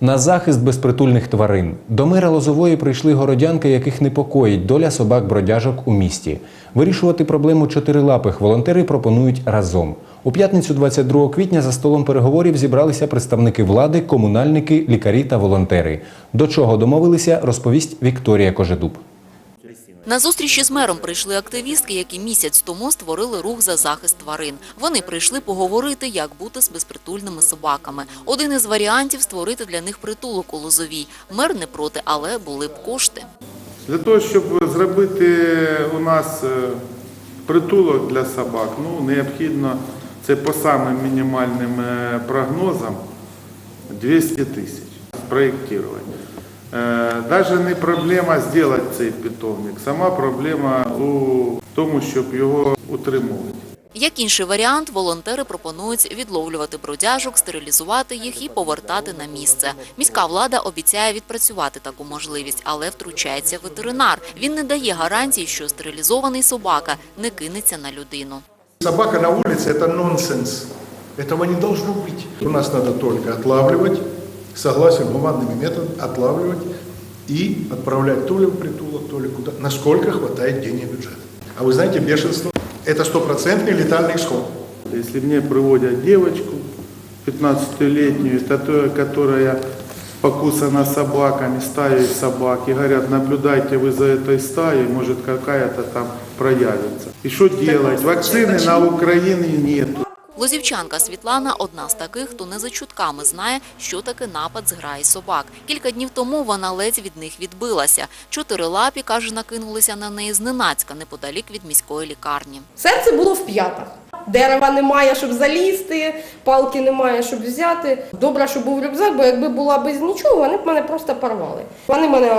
На захист безпритульних тварин до мера Лозової прийшли городянки, яких непокоїть доля собак-бродяжок у місті. Вирішувати проблему чотирилапих волонтери пропонують разом. У п'ятницю 22 квітня за столом переговорів зібралися представники влади, комунальники, лікарі та волонтери. До чого домовилися, розповість Вікторія Кожедуб. На зустрічі з мером прийшли активістки, які місяць тому створили рух за захист тварин. Вони прийшли поговорити, як бути з безпритульними собаками. Один із варіантів – створити для них притулок у Лозовій. Мер не проти, але були б кошти. Для того, щоб зробити у нас е, притулок для собак, ну, необхідно, це по самим мінімальним е, прогнозам, 200 тисяч спроєктувати. Навіть не проблема зробити цей питомник, сама проблема у тому, щоб його утримувати. Як інший варіант, волонтери пропонують відловлювати бродяжок, стерилізувати їх і повертати на місце. Міська влада обіцяє відпрацювати таку можливість, але втручається ветеринар. Він не дає гарантій, що стерилізований собака не кинеться на людину. Собака на улице – это нонсенс. Этого не должно быть. У нас надо только отлавливать, Согласен гуманными методами, отлавливать и отправлять то ли в притулок, то ли куда, насколько хватает денег бюджета. А вы знаете, бешенство – это стопроцентный летальный исход. Если мне приводят девочку 15-летнюю, тато- которая покусана собаками, стаей собак, и говорят, наблюдайте вы за этой стаей, может какая-то там проявится. И что делать? Вакцины на Украине нет. Лозівчанка Світлана – одна з таких, хто не за чутками знає, що таке напад з граї собак. Кілька днів тому вона ледь від них відбилася. Чотирилапі, каже, накинулися на неї зненацька неподалік від міської лікарні. Серце було в п'ятах. Дерева немає, щоб залізти, палки немає, щоб взяти. Добре, що був рюкзак, бо якби була без нічого, вони б мене просто порвали. Вони мене е,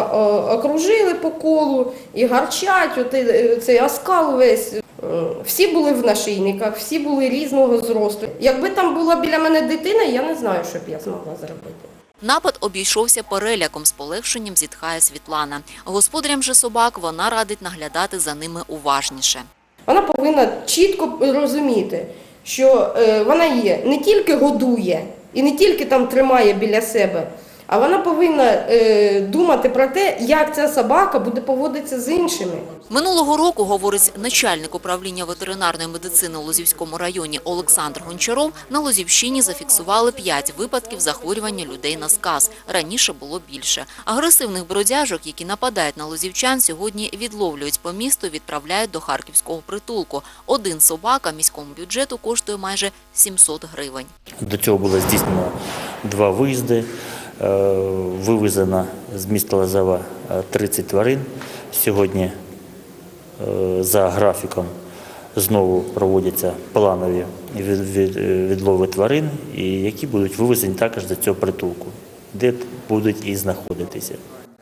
окружили по колу і гарчать, оти- е, оскал весь. Е, Всі були в нашийниках, всі були різного зросту. Якби там була біля мене дитина, я не знаю, що б я змогла зробити. Напад обійшовся переляком, з полегшенням зітхає Світлана. Господарям же собак вона радить наглядати за ними уважніше. Вона повинна чітко розуміти, що е, вона є не тільки годує і не тільки там тримає біля себе, а вона повинна е, думати про те, як ця собака буде поводитися з іншими. Минулого року, говорить начальник управління ветеринарної медицини у Лозівському районі Олександр Гончаров, на Лозівщині зафіксували 5 випадків захворювання людей на сказ. Раніше було більше. Агресивних бродяжок, які нападають на лозівчан, сьогодні відловлюють по місту, відправляють до харківського притулку. Один собака міському бюджету коштує майже 700 гривень. До цього було здійснено два виїзди. Е, Вивезено з міста Лозова е, 30 тварин. Сьогодні е, за графіком знову проводяться планові від- від- е, відлови тварин, які будуть вивезені також до цього притулку, де будуть і знаходитися.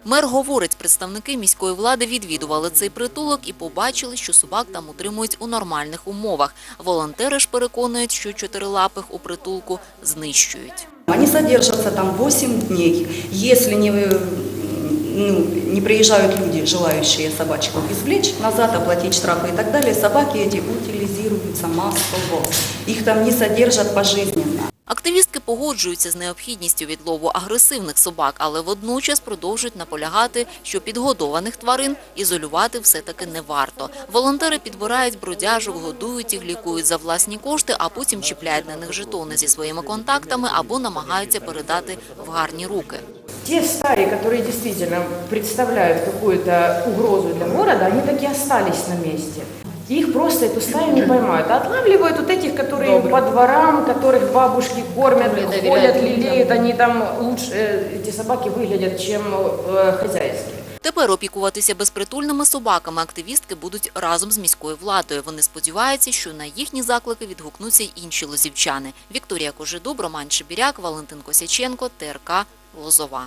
Мер говорить, представники міської влади відвідували цей притулок і побачили, що собак там утримують у нормальних умовах. Волонтери ж переконують, що чотирилапих у притулку знищують. Они содержатся там 8 дней. Если не, э, ну, не приезжают люди, желающие собачку извлечь, назад оплатить штрафы и так далее, собаки эти утилизируются массово. Их там не содержат пожизненно. Активістки погоджуються з необхідністю відлову агресивних собак, але водночас продовжують наполягати, що підгодованих тварин ізолювати все-таки не варто. Волонтери підбирають бродяжок, годують їх, лікують за власні кошти, а потім чіпляють на них жетони зі своїми контактами або намагаються передати в гарні руки. Те стаи, которые действительно представляют какую-то угрозу для города, они таки остались на месте. Их просто эту стаю не поймают. А отлавливают вот этих, которые по дворам, которых бабушки кормят, ходят, лелеют. Они там лучше, э, эти собаки выглядят, чем э, хозяйские. Тепер опікуватися безпритульними собаками активістки будуть разом з міською владою. Вони сподіваються, що на їхні заклики відгукнуться й інші лозівчани. Вікторія Кожедуб, Роман Шебіряк, Валентин Косяченко, ТРК Лозова.